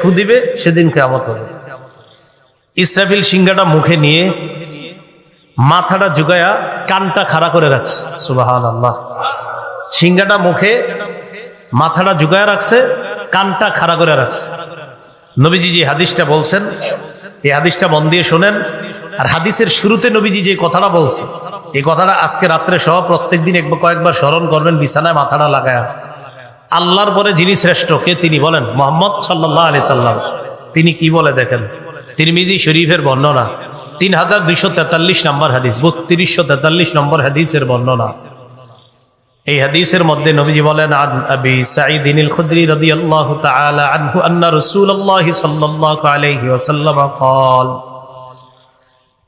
ফু দিবে, সেদিন কেমত হবে। ইসরাফিল সিংহাটা মুখে নিয়ে মাথাটা জুগায়া কানটা খাড়া করে রাখছে। সুবাহান আল্লাহ সিংহাটা মুখে মাথাটা জুগায়া রাখছে, কানটা খাড়া করে রাখছে। নবীজি যে হাদিসটা বলছেন, এই হাদিসটা মন দিয়ে শোনেন, আর হাদিসের শুরুতে নবীজি যে কথাটা বলছে, এই কথাটা আজকে রাত্রে সহ প্রত্যেক দিন একবার কয়েকবার স্মরণ করবেন, বিছানায় মাথাটা লাগায়া। আল্লাহর পরে যিনি শ্রেষ্ঠ কে তিনি বলেন মোহাম্মদ সাল্লাহ আলি সাল্লাম তিনি কি বলে দেখেন তিরমিজি শরীফের বর্ণনা তিন হাজার দুইশো তেতাল্লিশ নম্বর হাদিস বত্রিশশো তেতাল্লিশ নম্বর হাদিসের বর্ণনা এই হাদিসের মধ্যে নবীজি বলেন আন আবি সাঈদিন আল খুদরি রাদিয়াল্লাহু তাআলা আনহু আন্না রাসূলুল্লাহ সাল্লাল্লাহু আলাইহি ওয়াসাল্লাম قال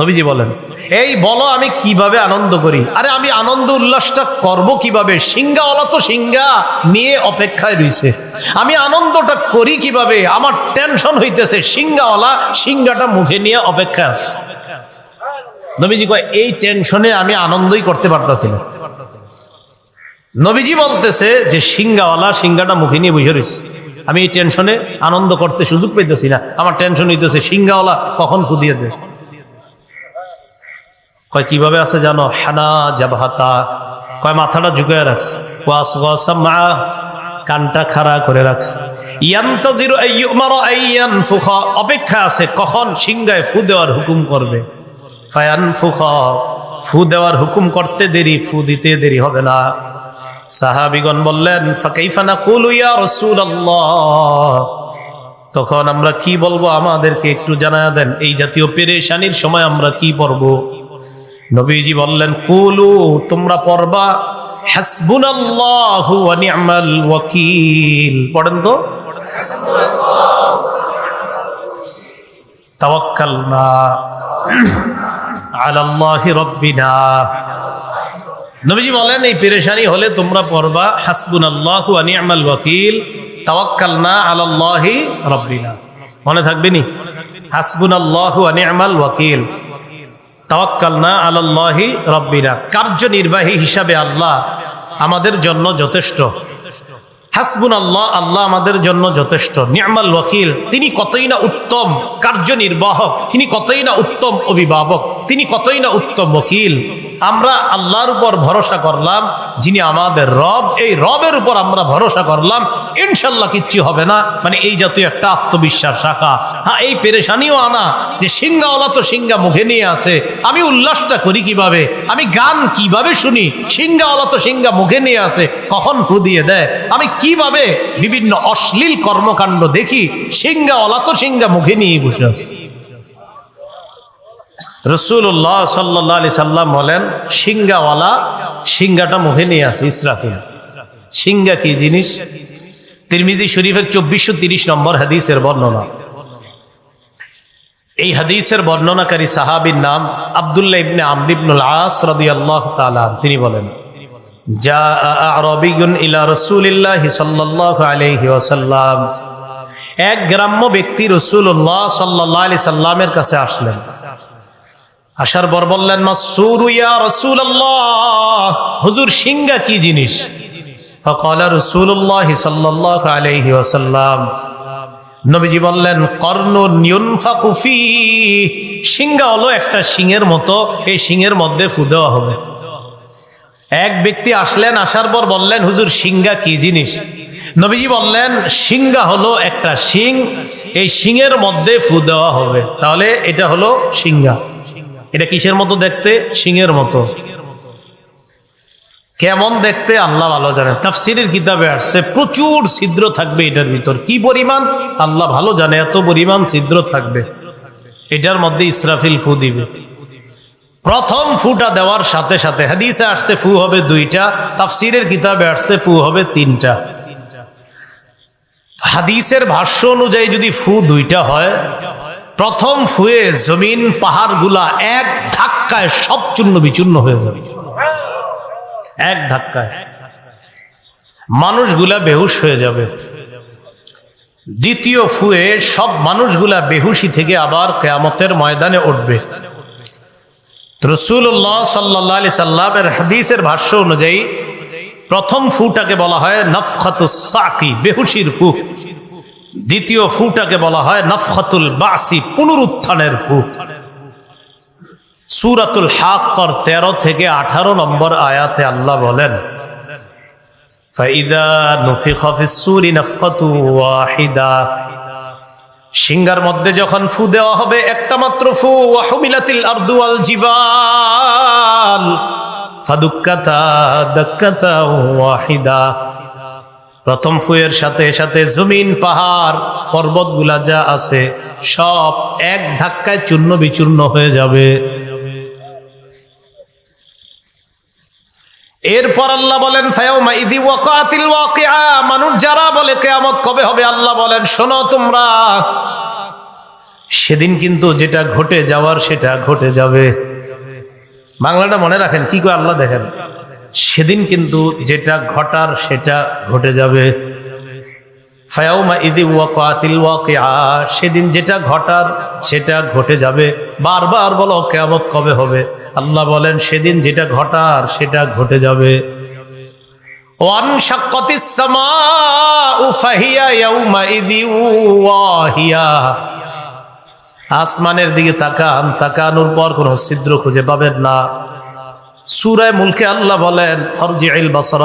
নবীজি বলেন, এই বলো আমি কীভাবে আনন্দ করি? আরে আমি আনন্দ উল্লাসটা করব কীভাবে? সিংহাওয়ালা তো সিংহা নিয়ে অপেক্ষায় রয়েছে আমি আনন্দটা করি কীভাবে? আমার টেনশন হইতেছে, সিংহাওয়ালা সিংহাটা মুখে নিয়ে অপেক্ষা আছে। নবীজি কয়, এই টেনশনে আমি আনন্দই করতে পারতাছি না। নবীজি বলতেছে যে, সিংহাওয়ালা সিংহাটা মুখে নিয়ে বসে রয়েছে আমি এই টেনশনে আনন্দ করতে সুযোগ পেতেছি না। আমার টেনশন হইতেছে, সিংহাওয়ালা কখন ফুদিয়ে দেয়? কয়, কীভাবে আছে জানো? হানা জাবাহাতা। কয়, মাথাটা ঝুঁকে রাখছে। ওয়াস মা। কানটা খাড়া করে রাখছে। অপেক্ষা আছে, কখন সিংহায় ফু দেওয়ার হুকুম করবে? ফায়ানফুখা। ফু দেওয়ার হুকুম করতে দেরি, ফু দিতে দেরি হবে না। সাহাবিগণ বললেন ফাকাইফানা কুলু ইয়া রাসূলুল্লাহ? তখন আমরা কি বলব আমাদেরকে একটু জানা দেন, এই জাতীয় পেরেশানির সময় আমরা কি পড়ব? নবীজি বললেন, কুলু, তোমরা পড়বা, হাসবুনাল্লাহু ওয়া নি'মাল ওয়াকিল। পড়েন তো? তাওয়াক্কালনা আলাল্লাহি রাব্বিনা। এই পেরেশানি হলে তোমরা পড়বা, হাসবুনাল্লাহু ওয়া নি'মাল ওয়াকিল, তাওয়াক্কালনা আলাল্লাহি রাব্বিনা। মনে থাকবে নি? হাসবুনাল্লাহু ওয়া নি'মাল ওয়াকিল। তাওয়াক্কালনা আলাল্লাহি রব্বিনা। কার্যনির্বাহী হিসাবে আল্লাহ আমাদের জন্য যথেষ্ট। হাসবুন আল্লাহ আল্লাহ আমাদের জন্য যথেষ্ট। নিয়ামাল ওয়াকিল, তিনি কতই না উত্তম কার্যনির্বাহক, তিনি কতই না উত্তম অভিভাবক। তিনি কতই না উত্তম ওকিল আমরা আল্লাহর উপর ভরসা করলাম, যিনি আমাদের রব, এই রবের উপর আমরা ভরসা করলাম, ইনশাল্লাহ কিচ্ছু হবে না। মানে এই জাতীয় একটা আত্মবিশ্বাস রাখা। হ্যাঁ এই পেরেশানিও আনা যে সিংহাওয়ালা তো সিংহা মুখে নিয়ে আছে। আমি উল্লাসটা করি কীভাবে? আমি গান কীভাবে শুনি? সিংহাওয়ালা তো সিংহা মুখে নিয়ে আছে, কখন ফু দিয়ে দেয়? আমি কীভাবে বিভিন্ন অশ্লীল কর্মকাণ্ড দেখি? সিংহাওয়ালা তো সিংহা মুখে নিয়ে বসে আছে। রসুল্লাহ সাল্লাহ আলি সাল্লাম বলেন সিংহাওয়ালা সিংহাটা মুখে নিয়ে আছে ইসরাফিল সিংহা কি জিনিস? তিরমিজি শরীফের চব্বিশশো তিরিশ নম্বর হাদিসের বর্ণনা। এই হাদিসের বর্ণনাকারী সাহাবীর নাম আবদুল্লাহ ইবনে আমরিবনুল আস রাদিয়াল্লাহু তাআলা তিনি বলেন এক গ্রাম্য ব্যক্তি রাসূলুল্লাহ সাল্লাল্লাহু আলাইহি সাল্লামের কাছে আসলেন। আসার বর বললেন হুজুর, সিংহা কি জিনিস? বললেন কর্ণ একটা মতো, এই মধ্যে হবে। এক ব্যক্তি আসলেন আসার পর বললেন, হুজুর, সিংহা কি জিনিস? নবীজি বললেন, সিংহা হলো একটা সিং, এই সিংয়ের মধ্যে ফু দেওয়া হবে। তাহলে এটা হলো সিংহা। এটা কিসের মতো দেখতে? সিংহের মতো। কেমন দেখতে? আল্লাহ ভালো জানেন। তাফসিরের কিতাবে আসছে, প্রচুর ছিদ্র থাকবে এটার ভিতর। কি পরিমাণ? আল্লাহ ভালো জানে, এত পরিমাণ ছিদ্র থাকবে। এটার মধ্যে ইসরাফিল ফু দিবে। প্রথম ফুটা দেওয়ার সাথে সাথে হাদিসে আসছে, ফু হবে দুইটা। তাফসিরের কিতাবে আসছে, ফু হবে তিনটা। হাদিসের ভাষ্য অনুযায়ী যদি ফু দুইটা হয় প্রথম ফুয়ে জমিন পাহাড়গুলা এক ধাক্কায় সব চূর্ণ বিচূর্ণ হয়ে যাবে। এক ধাক্কায়। মানুষগুলা বেহুশ হয়ে যাবে। দ্বিতীয় ফুয়ে সব মানুষগুলা বেহুশি থেকে আবার কেয়ামতের ময়দানে উঠবে। রসুল্লাহ সাল্লাহ আলি সাল্লামের হাদিসের ভাষ্য অনুযায়ী প্রথম ফুটাকে বলা হয় নফখাতুস সাকি, বেহুশির ফু। দ্বিতীয় ফুটাকে বলা হয় নফহাতুল বাসি, পুনরুত্থানের ফুট সুরাতুল হাক্কর তেরো থেকে আঠারো নম্বর আয়াতে আল্লাহ বলেন মধ্যে যখন ফু দেওয়া হবে, একটা মাত্র ফু, ওয়াহমিলাতিল আরদু জিবাল। ওয়াহিদা। প্রথম ফুয়ের সাথে সাথে জমিন, পাহাড়, পর্বতগুলা যা আছে, সব এক ধাক্কায় চূর্ণ বিচূর্ণ হয়ে যাবে। এরপর আল্লাহ বলেন মানুষ যারা বলে কেয়ামত কবে হবে, আল্লাহ বলেন, শোনো তোমরা। সেদিন কিন্তু যেটা ঘটে যাওয়ার সেটা ঘটে যাবে। বাংলাটা মনে রাখেন, কি করে আল্লাহ দেখেন। সেদিন কিন্তু যেটা ঘটার সেটা ঘটে যাবে। সেদিন যেটা ঘটার সেটা ঘটে যাবে। বারবার বলো, কেয়ামত কবে হবে? আল্লাহ বলেন, সেদিন যেটা ঘটার সেটা ঘটে যাবে। আসমানের দিকে তাকান, তাকানোর পর কোনো ছিদ্র খুঁজে পাবেন না। সূরায় মুলকে আল্লাহ বলেন ফরজিউল বাসরা।